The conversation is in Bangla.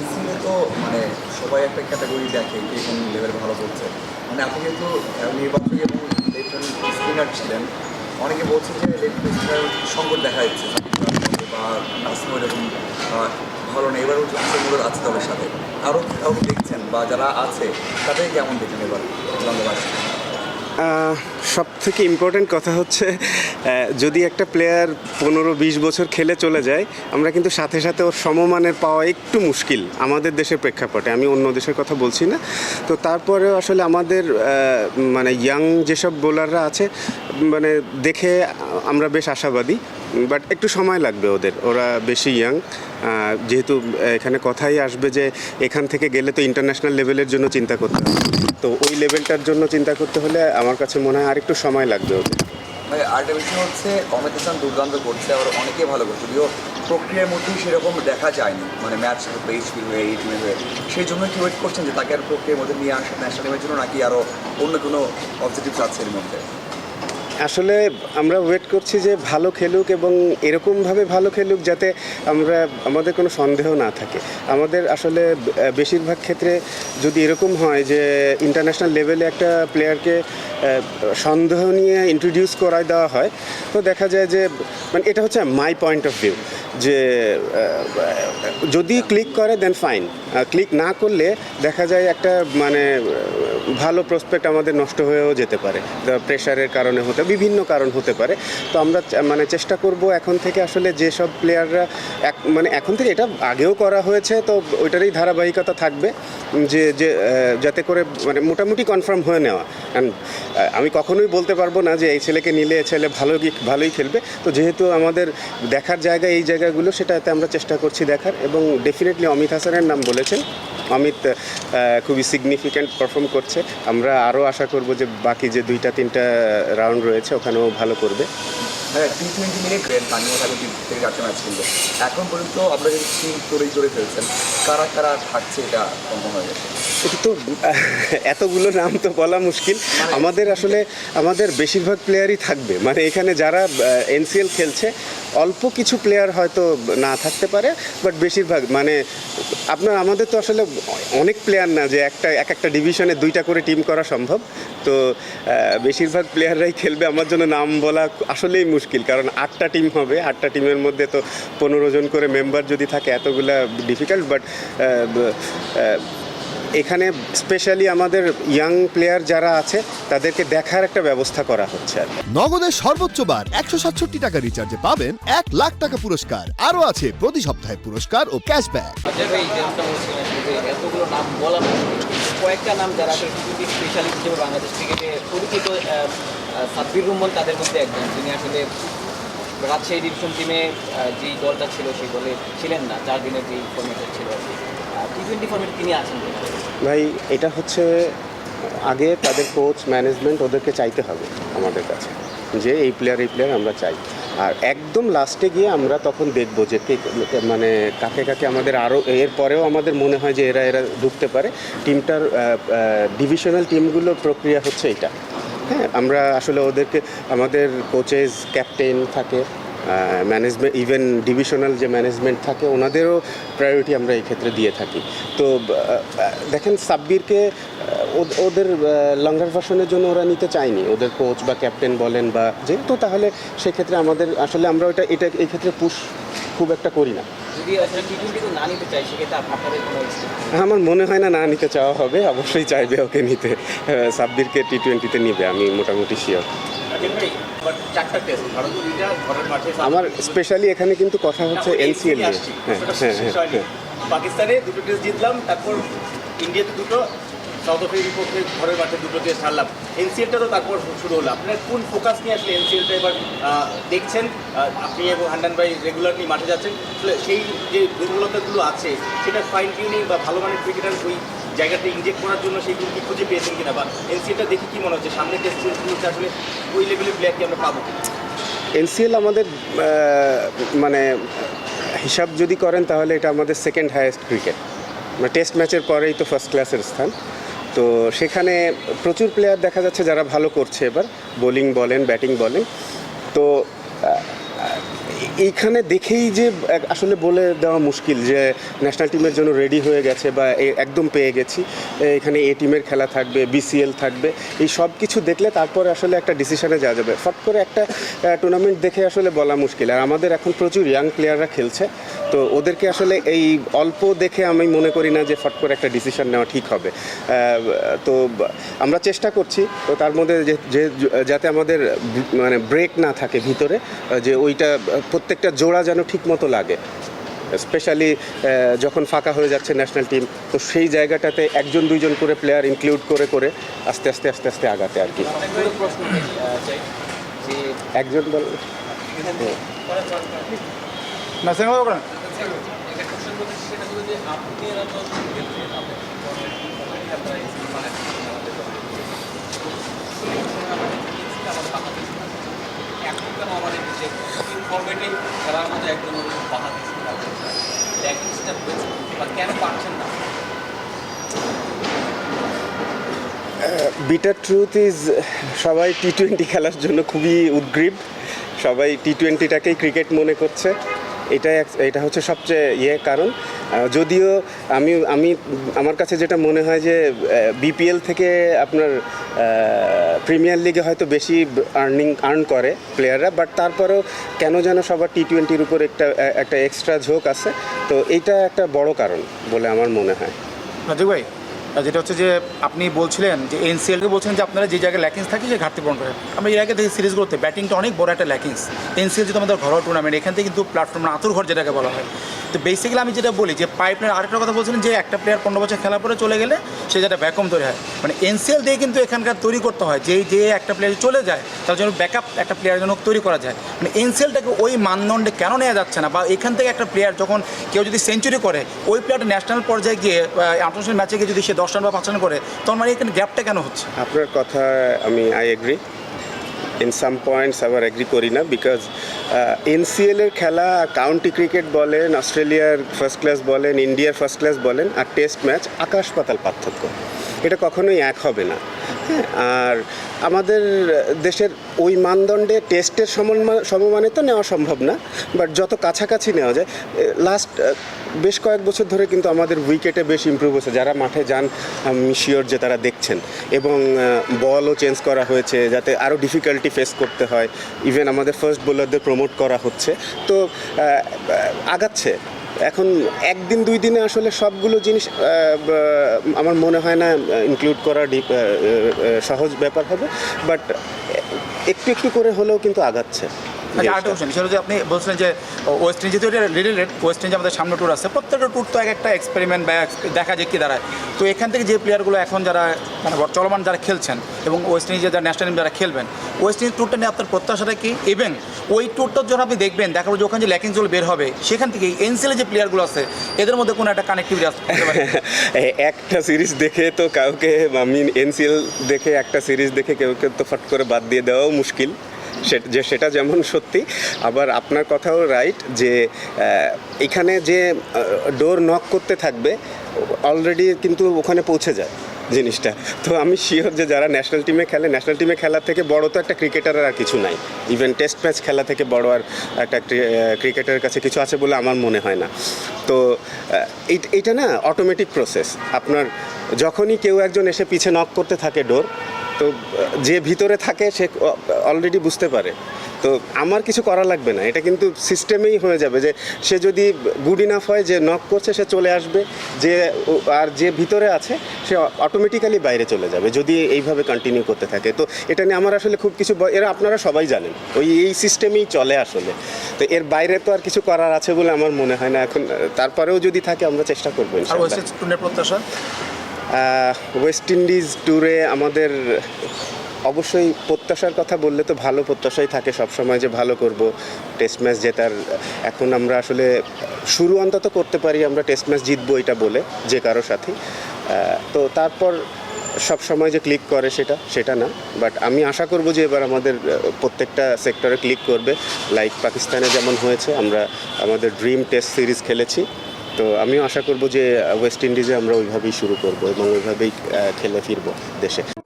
এনসিএলে তো মানে সবাই একটা ক্যাটাগরি দেখে কে কোন লেভেল ভালো করছে। মানে আপনি কিন্তু আহ, নির্বাচনী এবং লেফটেন্ট স্পিনার ছিলেন অনেকে বলছে যে লেফট স্পিনার সংকট দেখা যাচ্ছে। বা নাসিম এরকম ভালো নেই এবার হচ্ছে আছে দলের সাথে। আরও কাউকে দেখছেন বা যারা আছে তাদের কেমন দেখেন এবার? বাংলাদেশ সব থেকে ইম্পর্ট্যান্ট কথা হচ্ছে যদি একটা প্লেয়ার পনেরো বিশ বছর খেলে চলে যায়, আমরা কিন্তু সাথে সাথে ওর সমমানের পাওয়া একটু মুশকিল আমাদের দেশের প্রেক্ষাপটে। আমি অন্য দেশের কথা বলছি না। তো তারপরেও আসলে আমাদের মানে ইয়াং যেসব বোলাররা আছে মানে দেখে আমরা বেশ আশাবাদী বাট একটু সময় লাগবে ওদের, ওরা বেশি ইয়াং যেহেতু এখানে কথাই আসবে যে এখান থেকে গেলে তো ইন্টারন্যাশনাল লেভেলের জন্য চিন্তা করতে হবে। তো ওই লেভেলটার জন্য চিন্তা করতে হলে আমার কাছে মনে হয় আরেকটু সময় লাগবে ওদের। হচ্ছে দুর্দান্ত ভালো যদিও প্রক্রিয়ার মধ্যেই সেরকম দেখা যায়নি। মানে হয়ে হয়ে। সেই জন্য করছেন যে তাকে আর নিয়ে টিমের জন্য নাকি আরও অন্য কোনো এর মধ্যে? আসলে আমরা ওয়েট করছি যে ভালো খেলুক এবং এরকমভাবে ভালো খেলুক যাতে আমরা, আমাদের কোনো সন্দেহ না থাকে। আমাদের আসলে বেশিরভাগ ক্ষেত্রে যদি এরকম হয় যে ইন্টারন্যাশনাল লেভেলে একটা প্লেয়ারকে সন্দেহ নিয়ে ইন্ট্রোডিউস করায় দেওয়া হয়, তো দেখা যায় যে মানে এটা হচ্ছে মাই পয়েন্ট অফ ভিউ যে যদি ক্লিক করে দেন ফাইন ক্লিক না করলে দেখা যায় একটা মানে ভালো প্রসপেক্ট আমাদের নষ্ট হয়েও যেতে পারে। প্রেশারের কারণে হতে, বিভিন্ন কারণ হতে পারে। তো আমরা মানে চেষ্টা করব এখন থেকে আসলে যেসব প্লেয়াররা এক মানে এখন থেকে এটা আগেও করা হয়েছে, তো ওইটারই ধারাবাহিকতা থাকবে। যে যে যাতে করে মানে মোটামুটি কনফার্ম হয়ে নেওয়া। আমি কখনোই বলতে পারব না যে এই ছেলেকে নিলে এ ছেলে ভালো ভালোই খেলবে। তো যেহেতু আমাদের দেখার জায়গা, এই জায়গাগুলো, সেটাতে আমরা চেষ্টা করছি দেখার। এবং ডেফিনেটলি অমিত হাসানের নাম বলেছেন। অমিত খুবই সিগনিফিক্যান্ট পারফর্ম করছে। আমরা আরও আশা করব যে বাকি যে দুইটা তিনটা রাউন্ড রয়েছে ওখানেও ভালো করবে। হ্যাঁ টি টোয়েন্টি মিনিট তানিয়া থাকবে তিন থেকে চারটে ম্যাচ খেলবে এখন পর্যন্ত আমরা যদি টিম তৈরি করে ফেলছেন কারা কারা থাকছে এটা কনফার্ম হয়ে গেছে। এটা তো এতগুলো নাম তো বলা মুশকিল। আমাদের আসলে আমাদের বেশিরভাগ প্লেয়ারই থাকবে। মানে এখানে যারা এনসিএল খেলছে অল্প কিছু প্লেয়ার হয়তো না থাকতে পারে বাট বেশিরভাগ মানে আপনার আমাদের তো আসলে অনেক প্লেয়ার না যে একটা এক একটা ডিভিশনে দুইটা করে টিম করা সম্ভব। তো বেশিরভাগ প্লেয়াররাই খেলবে। আমার জন্য নাম বলা আসলেই মুশকিল কারণ আটটা টিম হবে, আটটা টিমের মধ্যে তো পনেরো জন করে মেম্বার যদি থাকে, এতগুলা ডিফিকাল্ট বাট এখানে স্পেশালি আমাদের ইয়াং প্লেয়ার যারা আছে তাদেরকে দেখার একটা ব্যবস্থা করা হচ্ছে। নগদের সর্বোচ্চ বার একশো সাতষট্টি টাকা রিচার্জে পাবেন এক লাখ টাকা পুরস্কার আরও আছে প্রতি সপ্তাহে পুরস্কার ও ক্যাশব্যাক আচ্ছা এতগুলো নাম বলা। কয়েকটা নাম যারা আসলে স্পেশালিস্ট হিসেবে বাংলাদেশ ক্রিকেটে পরিচিত সাব্বির রহমান তাদের মধ্যে একজন তিনি আসলে রাজশাহী ডিভিশন টিমে যেই দলটা ছিল সেই দলে ছিলেন না চার দিনের যেই ফর্মেটে ছিল ভাই, এটা হচ্ছে আগে তাদের কোচ ম্যানেজমেন্ট ওদেরকে চাইতে হবে আমাদের কাছে, যে এই প্লেয়ার এই প্লেয়ার আমরা চাই। আর একদম লাস্টে গিয়ে আমরা তখন দেখব যে মানে কাকে কাকে আমাদের আরও এর পরেও আমাদের মনে হয় যে এরা এরা ঢুকতে পারে। টিমটার ডিভিশনাল টিমগুলোর প্রক্রিয়া হচ্ছে এটা। হ্যাঁ আমরা আসলে ওদেরকে, আমাদের কোচেস ক্যাপ্টেন থাকে ম্যানেজমেন্ট ইভেন ডিভিশনাল যে ম্যানেজমেন্ট থাকে, ওনাদেরও প্রায়োরিটি আমরা এই ক্ষেত্রে দিয়ে থাকি। তো দেখেন সাব্বিরকে ওদের লঙ্গার ভাষণের জন্য ওরা নিতে চায়নি। ওদের কোচ বা ক্যাপ্টেন বলেন বা যেহেতু তাহলে সেক্ষেত্রে আমাদের, আসলে আমরা ওইটা এটা এই ক্ষেত্রে পুশ খুব একটা করি না। আমার মনে হয় না না নিতে চাওয়া হবে অবশ্যই চাইবে ওকে নিতে। সাব্বিরকে টি টোয়েন্টিতে নিবে আমি মোটামুটি শিওর আমার স্পেশালি এখানে কিন্তু কথা হচ্ছে এনসিএল হ্যাঁ হ্যাঁ হ্যাঁ হ্যাঁ। পাকিস্তানে দুটো টেস্ট জিতলাম তারপর ইন্ডিয়াতে দুটো সাউথ আফ্রিকার বিপক্ষে ঘরের মাঠে দুটো টেস্ট হারলাম এনসিএলটা তো তারপর শুরু হলো। আপনার কোন ফোকাস নিয়ে আসলে এনসিএলটা এবার দেখছেন? আপনি এবং হান্ডান ভাই রেগুলারলি মাঠে যাচ্ছেন। সেই যে দুর্বলতাগুলো আছে, সেটা ফাইন টিউনিং বা ভালো মানের ক্রিকেটার ওই জায়গাতে ইনজেক্ট করার জন্য সেইগুলো কি খুঁজে পেয়েছেন কিনা? বা এনসিএলটা দেখে কি মনে হচ্ছে? সামনে টেস্ট সিরিজগুলোতে আসলে ওই লেভেলের প্লেয়ার কি আমরা পাবো? এনসিএল আমাদের মানে হিসাব যদি করেন তাহলে এটা আমাদের সেকেন্ড হায়েস্ট ক্রিকেট মানে টেস্ট ম্যাচের পরেই তো ফার্স্ট ক্লাসের স্থান। তো সেখানে প্রচুর প্লেয়ার দেখা যাচ্ছে যারা ভালো করছে এবার। বোলিং বলেন ব্যাটিং বলেন। তো এইখানে দেখেই যে আসলে বলে দেওয়া মুশকিল যে ন্যাশনাল টিমের জন্য রেডি হয়ে গেছে বা একদম পেয়ে গেছি। এখানে এ টিমের খেলা থাকবে বিসিএল থাকবে, এই সব কিছু দেখলে তারপরে আসলে একটা ডিসিশনে যাওয়া যাবে। ফট করে একটা টুর্নামেন্ট দেখে আসলে বলা মুশকিল। আর আমাদের এখন প্রচুর ইয়াং প্লেয়াররা খেলছে, তো ওদেরকে আসলে এই অল্প দেখে আমি মনে করি না যে ফট করে একটা ডিসিশন নেওয়া ঠিক হবে। তো আমরা চেষ্টা করছি, তো তার মধ্যে যে যাতে আমাদের মানে ব্রেক না থাকে ভিতরে যে ওইটা প্রত্যেকটা জোড়া যেন ঠিক মতো লাগে স্পেশালি যখন ফাঁকা হয়ে যাচ্ছে ন্যাশনাল টিম তো সেই জায়গাটাতে একজন, দুইজন করে প্লেয়ার ইনক্লুড করে করে আস্তে আস্তে আস্তে আস্তে আগাতে আর কি। একজন বল আমাদের ফর্মেটে খেলার পারছেন না? বিটার ট্রুথ ইজ সবাই টি টোয়েন্টি খেলার জন্য খুবই উদ্গ্রীব। সবাই টি টোয়েন্টিটাকেই ক্রিকেট মনে করছে। এক- এটা হচ্ছে সবচেয়ে ইয়ে কারণ। যদিও আমি আমি, আমার কাছে যেটা মনে হয় যে বিপিএল থেকে আপনার প্রিমিয়ার লিগে হয়তো বেশি আর্নিং আর্ন করে প্লেয়াররা বাট তারপরেও কেন যেন সবার টি টোয়েন্টির উপর একটা একটা এক্সট্রা ঝোঁক আছে। তো এইটা একটা বড় কারণ বলে আমার মনে হয়। রাজু ভাই যেটা হচ্ছে যে আপনি বলছিলেন যে এনসিএলকে বলছেন যে আপনারা যে জায়গায় ল্যাকিংস থাকে যে ঘাটতি পূরণ করেন। আমরা এর আগে দেখি সিরিজগুলোতে ব্যাটিংটা অনেক বড় একটা ল্যাকিংস এনসিএল যেহেতু আমাদের ঘরোয়া টুর্নামেন্ট এখান থেকে কিন্তু প্ল্যাটফর্ম আতুর ঘর যেটাকে বলা হয়। তো বেসিক্যালি আমি যেটা বলি যে পাইপলাইন আরেকটা কথা বলছিলেন যে একটা প্লেয়ার পনেরো বছর খেলার পরে চলে গেলে সে যেটা ব্যাকম তৈরি হয়। মানে এনসিএল দিয়ে কিন্তু এখানকার তৈরি করতে হয় যে যে একটা প্লেয়ার চলে যায়, তার জন্য ব্যাকআপ একটা প্লেয়ার জন্য তৈরি করা যায়। মানে এনসিএলটাকে ওই মানদণ্ডে কেন নেওয়া যাচ্ছে না? বা এখান থেকে একটা প্লেয়ার যখন কেউ যদি সেঞ্চুরি করে, ওই প্লেয়ারটা ন্যাশনাল পর্যায়ে গিয়ে আন্তর্জাতিক ম্যাচে গিয়ে যদি সে দশ রান বা পাঁচ রান করে, তখন মানে এখানে গ্যাপটা কেন হচ্ছে? আপনার কথা আমি I agree in some points আবার অ্যাগ্রি করি না বিকজ এনসিএলের খেলা কাউন্টি ক্রিকেট বলেন অস্ট্রেলিয়ার ফার্স্ট ক্লাস বলেন ইন্ডিয়ার ফার্স্ট ক্লাস বলেন, আর টেস্ট ম্যাচ আকাশ পাতাল পার্থক্য। এটা কখনোই এক হবে না। আর আমাদের দেশের ওই মানদণ্ডে টেস্টের সমমান- তো নেওয়া সম্ভব না বাট যত কাছাকাছি নেওয়া যায় লাস্ট বেশ কয়েক বছর ধরে কিন্তু আমাদের উইকেটে বেশ ইমপ্রুভ হয়েছে। যারা মাঠে যান, আমি শিওর যে তারা দেখছেন। এবং বলও চেঞ্জ করা হয়েছে, যাতে আরও ডিফিকাল্টি ফেস করতে হয়। ইভেন আমাদের ফার্স্ট বোলারদের প্রমোট করা হচ্ছে। তো আগাচ্ছে। এখন একদিন, দুই দিনে আসলে সবগুলো জিনিস আমার মনে হয় না ইনক্লুড করা সহজ ব্যাপার হবে বাট একটু একটু করে হলেও কিন্তু আগাচ্ছে। আরেকটা কোশ্চেন সেটা যে আপনি বলছিলেন যে ওয়েস্ট ইন্ডিজ যেহেতু রিলেটেড ওয়েস্ট ইন্ডিজ আমাদের সামনে ট্যুর আছে প্রত্যেকটা ট্যুর তো এক একটা এক্সপেরিমেন্ট বা দেখা যায় কি দাঁড়ায়। তো এখান থেকে যে প্লেয়ারগুলো এখন যারা মানে চলমান যারা খেলছেন এবং ওয়েস্ট ইন্ডিজের যারা ন্যাশনাল টিম যারা খেলবেন ওয়েস্ট ইন্ডিজ ট্যুরটা নিয়ে আপনার প্রত্যাশাটা কি? এবং ওই ট্যুরটার জন্য আপনি দেখবেন দেখাবো যে ওখানে যে ল্যাকিংসগুলো বের হবে সেখান থেকে এনসিএল যে প্লেয়ারগুলো আছে এদের মধ্যে কোনো একটা কানেক্টিভিটি আসতে একটা সিরিজ দেখে তো কাউকে আমি এনসিএল দেখে একটা সিরিজ দেখে কেউ কেউ তো ফট করে বাদ দিয়ে দেওয়াও মুশকিল। যে সেটা যেমন সত্যি, আবার আপনার কথাও রাইট যে এখানে যে ডোর নক করতে থাকবে অলরেডি কিন্তু ওখানে পৌঁছে যায় জিনিসটা। তো আমি শিওর যে যারা ন্যাশনাল টিমে খেলে ন্যাশনাল টিমে খেলা থেকে বড় তো একটা ক্রিকেটারের আর কিছু নাই। ইভেন টেস্ট ম্যাচ খেলা থেকে বড় আর একটা ক্রিকেটারের কাছে কিছু আছে বলে আমার মনে হয় না। তো এইটা না অটোমেটিক প্রসেস আপনার যখনই কেউ একজন এসে পিছে নক করতে থাকে ডোর তো যে ভিতরে থাকে সে অলরেডি বুঝতে পারে। তো আমার কিছু করা লাগবে না। এটা কিন্তু সিস্টেমেই হয়ে যাবে যে সে যদি গুড ইনাফ হয় যে নক করছে সে চলে আসবে। যে আর যে ভিতরে আছে সে অটোমেটিক্যালি বাইরে চলে যাবে যদি এইভাবে কন্টিনিউ করতে থাকে। তো এটা নিয়ে আমার আসলে খুব কিছু এরা আপনারা সবাই জানেন। ওই এই সিস্টেমেই চলে আসলে। তো এর বাইরে তো আর কিছু করার আছে বলে আমার মনে হয় না। এখন তারপরেও যদি থাকে আমরা চেষ্টা করব প্রত্যাশা? ওয়েস্ট ইন্ডিজ ট্যুরে আমাদের অবশ্যই প্রত্যাশার কথা বললে তো ভালো প্রত্যাশাই থাকে সবসময় যে ভালো করব। টেস্ট ম্যাচ জেতার, এখন আমরা আসলে শুরু অন্তত করতে পারি, আমরা টেস্ট ম্যাচ জিতবো এটা বলে, যে কারও সাথে তো তারপর সব সময় যে ক্লিক করে সেটা সেটা না। বাট আমি আশা করব যে এবার আমাদের প্রত্যেকটা সেক্টরে ক্লিক করবে। লাইক পাকিস্তানে যেমন হয়েছে, আমরা আমাদের ড্রিম টেস্ট সিরিজ খেলেছি। তো আমিও আশা করব যে ওয়েস্ট ইন্ডিজে আমরা ওইভাবেই শুরু করব এবং ওইভাবেই খেলে ফিরবো দেশে।